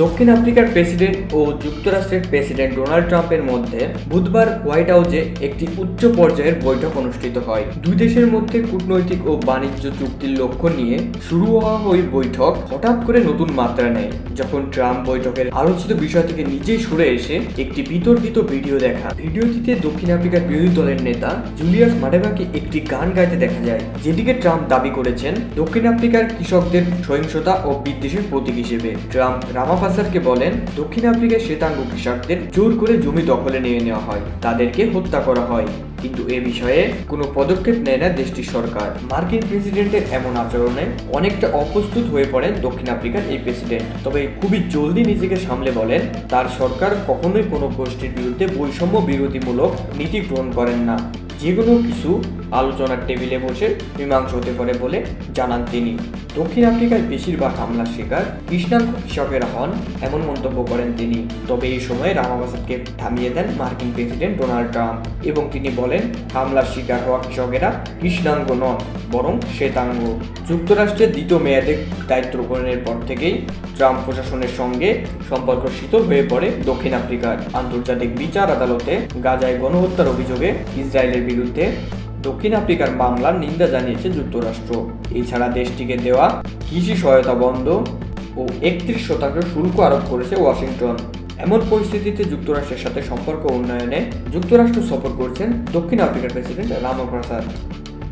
দক্ষিণ আফ্রিকার প্রেসিডেন্ট ও যুক্তরাষ্ট্রের প্রেসিডেন্ট ডোনাল্ড ট্রাম্পের মধ্যে বুধবার হোয়াইট হাউসে একটি উচ্চ পর্যায়ের বৈঠক অনুষ্ঠিত হয়। দুই দেশের মধ্যে কূটনৈতিক ও বাণিজ্য চুক্তির লক্ষ্য নিয়ে শুরু হওয়া ওই বৈঠক হঠাৎ করে নতুন মাত্রা নেয়, যখন ট্রাম্প বৈঠকের আলোচিত বিষয় থেকে নিজেই সরে এসে একটি বিতর্কিত ভিডিও দেখা। ভিডিওটিতে দক্ষিণ আফ্রিকার বিরোধী দলের নেতা জুলিয়াস মাডেবাকে একটি গান গাইতে দেখা যায়, যেটিকে ট্রাম্প দাবি করেছেন দক্ষিণ আফ্রিকার কৃষকদের সহিংসতা ও বিদ্বেষের প্রতীক হিসেবে। ট্রাম্প রামাফাসারকে বলেন, দক্ষিণ আফ্রিকার শ্বেতাঙ্গ কৃষকদের জোর করে জমি দখলে নিয়ে নেওয়া হয়, তাদেরকে হত্যা করা হয়। কিন্তু এ বিষয়ে কোনো পদক্ষেপ নেয় না দেশটির সরকার। মার্কিন প্রেসিডেন্টের এমন আচরণে অনেকটা অপ্রস্তুত হয়ে পড়েন দক্ষিণ আফ্রিকার এই প্রেসিডেন্ট। তবে খুবই জলদি নিজেকে সামলে বলেন, তার সরকার কখনোই কোনো গোষ্ঠীর বিরুদ্ধে বৈষম্য বিরোধীমূলক নীতি গ্রহণ করেন না। যে কোনো কিছু আলোচনার টেবিলে বসে মীমাংসা হতে পারে বলে জানান তিনি। দক্ষিণ আফ্রিকায় বেশিরভাগ হামলার শিকার কৃষ্ণাঙ্গ কৃষকেরা হন, এমন মন্তব্য করেন তিনি। তবে এই সময় রামাবাসাদকে থামিয়ে দেন মার্কিন প্রেসিডেন্ট ডোনাল্ড ট্রাম্প এবং তিনি বলেন, হামলার শিকার হওয়া কৃষকেরা কৃষ্ণাঙ্গ নন, বরং শ্বেতাঙ্গ। যুক্তরাষ্ট্রের দ্বিতীয় মেয়াদে দায়িত্ব গ্রহণের পর থেকেই ট্রাম্প প্রশাসনের সঙ্গে সম্পর্ক শীতল হয়ে পড়ে দক্ষিণ আফ্রিকার। আন্তর্জাতিক বিচার আদালতে গাজায় গণহত্যার অভিযোগে ইসরায়েলের বিরুদ্ধে দক্ষিণ আফ্রিকার মামলার নিন্দা জানিয়েছে যুক্তরাষ্ট্র। এছাড়া দেশটিকে দেওয়া কৃষি সহায়তা বন্ধ ও একত্রিশ শতাংশ শুল্ক আরোপ করেছে ওয়াশিংটন। এমন পরিস্থিতিতে যুক্তরাষ্ট্রের সাথে সম্পর্ক উন্নয়নে যুক্তরাষ্ট্র সফর করছেন দক্ষিণ আফ্রিকার প্রেসিডেন্ট রামাফ্রাসাদ